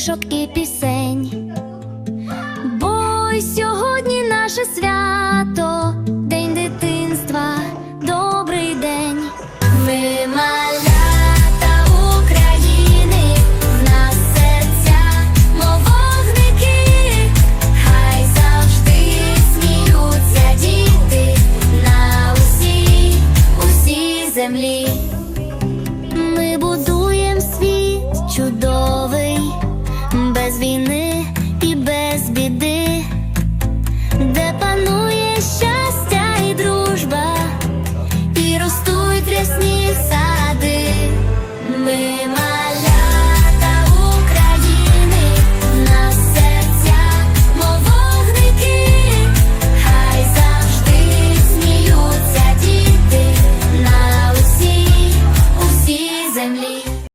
книжок і пісень, бо сьогодні наше свято, день дитинства, добрий день. Ми малята України, в серця, мовогники, хай завжди сміються діти на усій, усій землі.